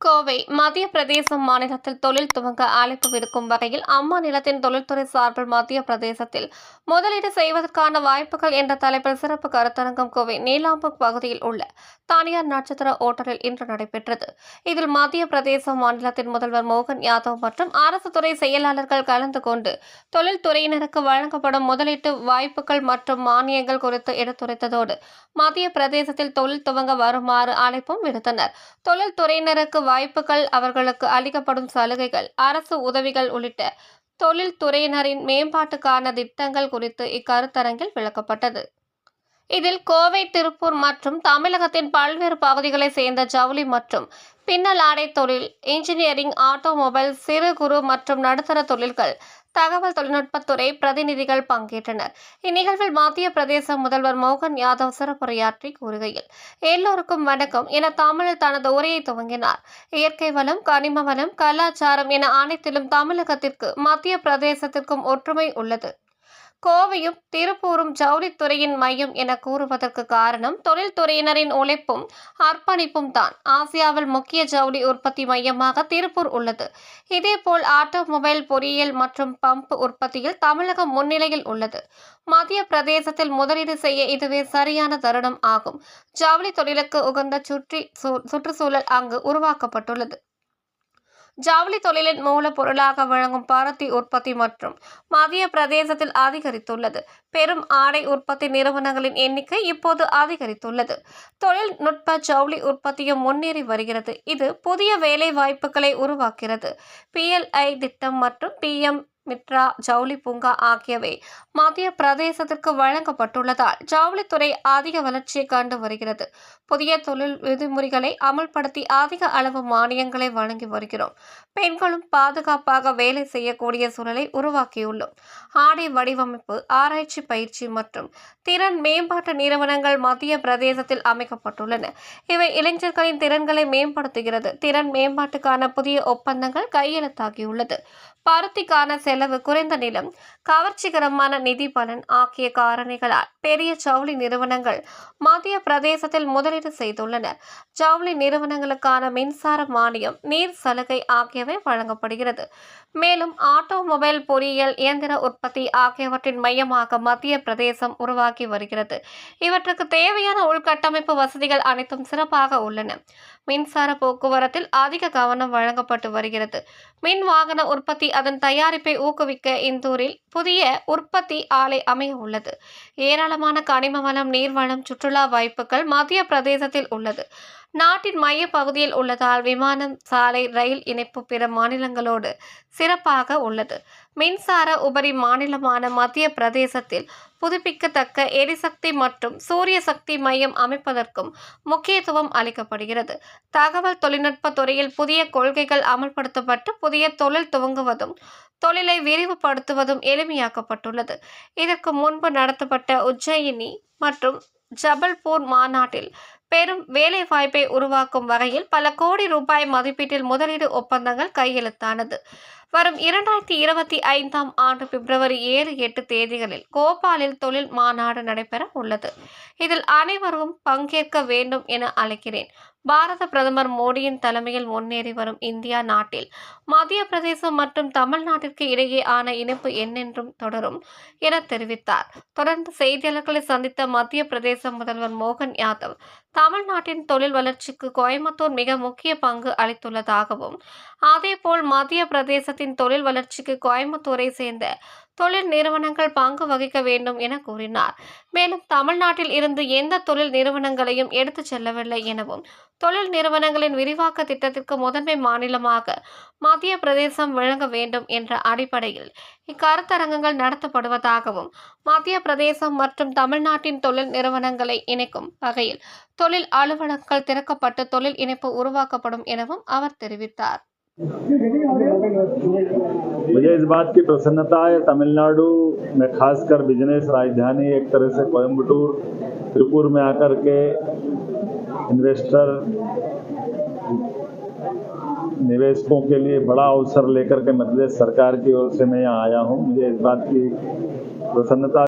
கோவை மத்திய பிரதேசம் மாநிலத்தில் தொழில் துவங்க அழைப்பு விடுக்கும் வகையில் அம்மா நிலத்தின் தொழில்துறை சார்பில் மத்திய பிரதேசத்தில் முதலீடு செய்வதற்கான வாய்ப்புகள் என்ற தலைப்பில் சிறப்பு கருத்தரங்கம் கோவை நீலாம்பூர் பகுதியில் உள்ள தனியார் நட்சத்திர ஓட்டலில் இன்று நடைபெற்றது. இதில் மத்திய பிரதேச மாநிலத்தின் முதல்வர் மோகன் யாதவ் மற்றும் அரசு துறை செயலாளர்கள் கலந்து கொண்டு தொழில்துறையினருக்கு வழங்கப்படும் முதலீட்டு வாய்ப்புகள் மற்றும் மானியங்கள் குறித்து எடுத்துரைத்ததோடு மத்திய பிரதேசத்தில் தொழில் துவங்க வருமாறு அழைப்பும் விடுத்தனர். தொழில்துறையினருக்கு வாய்ப்புகள் அவர்களுக்கு அளிக்கப்படும் சலுகைகள் அரசு உதவிகள் உள்ளிட்ட தொழில்துறையினரின் மேம்பாட்டுக்கான திட்டங்கள் குறித்து இக்கருத்தரங்கில் விளக்கப்பட்டது. இதில் கோவை திருப்பூர் மற்றும் தமிழகத்தின் பல்வேறு பகுதிகளைச் சேர்ந்த ஜவுளி மற்றும் பின்னல் ஆடை தொழில் இன்ஜினியரிங் ஆட்டோமொபைல் சிறு குறு மற்றும் நடுத்தர தொழில்கள் தகவல் தொழில்நுட்பத்துறை பிரதிநிதிகள் பங்கேற்றனர். இந்நிகழ்வில் மத்திய பிரதேச முதல்வர் மோகன் யாதவ் சிறப்புரையாற்றி கூறுகையில் எல்லோருக்கும் வணக்கம் என தமிழில் தனது உரையை துவங்கினார். இயற்கை வளம் கனிம வளம் கலாச்சாரம் என அனைத்திலும் தமிழகத்திற்கு மத்திய பிரதேசத்திற்கும் ஒற்றுமை உள்ளது. கோவையும் திருப்பூரும் ஜவுளித்துறையின் மையம் என கூறுவதற்கு காரணம் தொழில்துறையினரின் உழைப்பும் அர்ப்பணிப்பும் தான். ஆசியாவில் முக்கிய ஜவுளி உற்பத்தி மையமாக திருப்பூர் உள்ளது. இதேபோல் ஆட்டோமொபைல் பொறியியல் மற்றும் பம்ப் உற்பத்தியில் தமிழகம் முன்னிலையில் உள்ளது. மத்திய பிரதேசத்தில் முதலீடு செய்ய இதுவே சரியான தருணம் ஆகும். ஜவுளி தொழிலுக்கு உகந்த சுற்றி சுற்றுச்சூழல் அங்கு உருவாக்கப்பட்டுள்ளது. ஜவுளி தொழிலின் மூலப்பொருளாக வழங்கும் பருத்தி உற்பத்தி மற்றும் மத்திய பிரதேசத்தில் அதிகரித்துள்ளது. பெரும் ஆடை உற்பத்தி நிறுவனங்களின் எண்ணிக்கை இப்போது அதிகரித்துள்ளது. தொழில்நுட்ப ஜவுளி உற்பத்தியும் முன்னேறி வருகிறது. இது புதிய வேலை வாய்ப்புகளை உருவாக்குகிறது பிஎல்ஐ திட்டம் மற்றும் பிஎம் மிட்ரா ஜவுளி பூங்கா ஆகியவை மத்திய பிரதேசத்திற்கு வழங்கப்பட்டுள்ளதால் ஜவுளித்துறை அதிக வளர்ச்சியை கண்டு வருகிறது. புதிய தொழில் விதிமுறைகளை அமல்படுத்தி அதிக அளவு மானியங்களை வழங்கி வருகிறோம். பெண்களும் பாதுகாப்பாக வேலை செய்யக்கூடிய சூழலை உருவாக்கியுள்ளோம். ஆடை வடிவமைப்பு ஆராய்ச்சி பயிற்சி மற்றும் திறன் மேம்பாட்டு நிறுவனங்கள் மத்திய பிரதேசத்தில் அமைக்கப்பட்டுள்ளன. இவை இளைஞர்களின் திறன்களை மேம்படுத்துகிறது. திறன் மேம்பாட்டுக்கான புதிய ஒப்பந்தங்கள் கையெழுத்தாகியுள்ளது. பருத்திக்கான செலவு குறைந்த நிலம் கவர்ச்சிகரமான நிதி பலன் ஆகிய காரணிகளால் பெரிய ஜவுளி நிறுவனங்கள் மத்திய பிரதேசத்தில் முதலீடு செய்துள்ளன. ஜவுளி நிறுவனங்களுக்கான மின்சார மானியம் நீர் சலுகை ஆகியவை வழங்கப்படுகிறது. மேலும் ஆட்டோமொபைல் பொறியியல் இயந்திர உற்பத்தி ஆகியவற்றின் மையமாக மத்திய பிரதேசம் உருவாக்கி வருகிறது. இவற்றுக்கு தேவையான உள்கட்டமைப்பு வசதிகள் அனைத்தும் சிறப்பாக உள்ளன. மின்சார போக்குவரத்தில் அதிக கவனம் வழங்கப்பட்டு வருகிறது. மின் வாகன உற்பத்தி அதன் தயாரிப்பை ஊக்குவிக்க இந்தூரில் புதிய உற்பத்தி ஆலை அமைய உள்ளது. ஏராளமான கனிம வளம் நீர்வளம் சுற்றுலா வாய்ப்புகள் மத்திய பிரதேசத்தில் உள்ளது. நாட்டின் மைய பகுதியில் உள்ளதால் விமானம் சாலை ரயில் இணைப்பு பிற மாநிலங்களோடு சிறப்பாக உள்ளது. மின்சார உபரி மாநிலமான மத்திய பிரதேசத்தில் புதுப்பிக்கத்தக்க எரிசக்தி மற்றும் சூரிய சக்தி மையம் அமைப்பதற்கும் முக்கியத்துவம் அளிக்கப்படுகிறது. தகவல் தொழில்நுட்ப துறையில் புதிய கொள்கைகள் அமல்படுத்தப்பட்டு புதிய தொழில் துவங்குவதும் தொழிலை விரிவுபடுத்துவதும் எளிமையாக்கப்பட்டுள்ளது. இதற்கு முன்பு நடத்தப்பட்ட உஜ்ஜயினி மற்றும் ஜபல்பூர் மாநாட்டில் பெரும் வேலை வாய்ப்பை உருவாக்கும் வகையில் பல கோடி ரூபாய் மதிப்பீட்டில் முதலீடு ஒப்பந்தங்கள் கையெழுத்தானது. வரும் இரண்டாயிரத்தி இருபத்தி ஐந்தாம் ஆண்டு பிப்ரவரி ஏழு எட்டு தேதிகளில் கோபாலில் தொழில் மாநாடு நடைபெற உள்ளது. இதில் அனைவரும் பங்கேற்க வேண்டும் என அழைக்கிறேன். பாரத பிரதமர் மோடியின் தலைமையில் முன்னேறி வரும் இந்தியா நாட்டில். மத்திய பிரதேசம் மற்றும் தமிழ்நாட்டிற்கு இடையே ஆன இணைப்பு என்னென்றும் தொடரும் என தெரிவித்தார். தொடர்ந்து செய்தியாளர்களை சந்தித்த மத்திய பிரதேச முதல்வர் மோகன் யாதவ் தமிழ்நாட்டின் தொழில் வளர்ச்சிக்கு கோயம்புத்தூர் மிக முக்கிய பங்கு அளித்துள்ளதாகவும் அதேபோல் மத்திய பிரதேசத்தின் தொழில் வளர்ச்சிக்கு கோயம்புத்தூரை சேர்ந்த தொழில் நிறுவனங்கள் பங்கு வகிக்க வேண்டும் என கூறினார். மேலும் தமிழ்நாட்டில் இருந்து எந்த தொழில் நிறுவனங்களையும் எடுத்துச் செல்லவில்லை எனவும் தொழில் நிறுவனங்களின் விரிவாக்க திட்டத்திற்கு முதன்மை மாநிலமாக மத்திய பிரதேசம் வழங்க வேண்டும் என்ற அடிப்படையில் இக்கருத்தரங்கங்கள் நடத்தப்படுவதாகவும் மத்திய பிரதேசம் மற்றும் தமிழ்நாட்டின் தொழில் நிறுவனங்களை இணைக்கும் வகையில் தொழில் அலுவலகங்கள் திறக்கப்பட்டு தொழில் இணைப்பு உருவாக்கப்படும் எனவும் அவர் தெரிவித்தார். मुझे इस बात की प्रसन्नता है, तमिलनाडु में खासकर बिज़नेस राजधानी एक तरह से कोयम्बटूर त्रिपुर में आकर के इन्वेस्टर निवेशकों के लिए बड़ा अवसर लेकर के मध्य सरकार की ओर से मैं यहाँ आया हूँ। मुझे इस बात की प्रसन्नता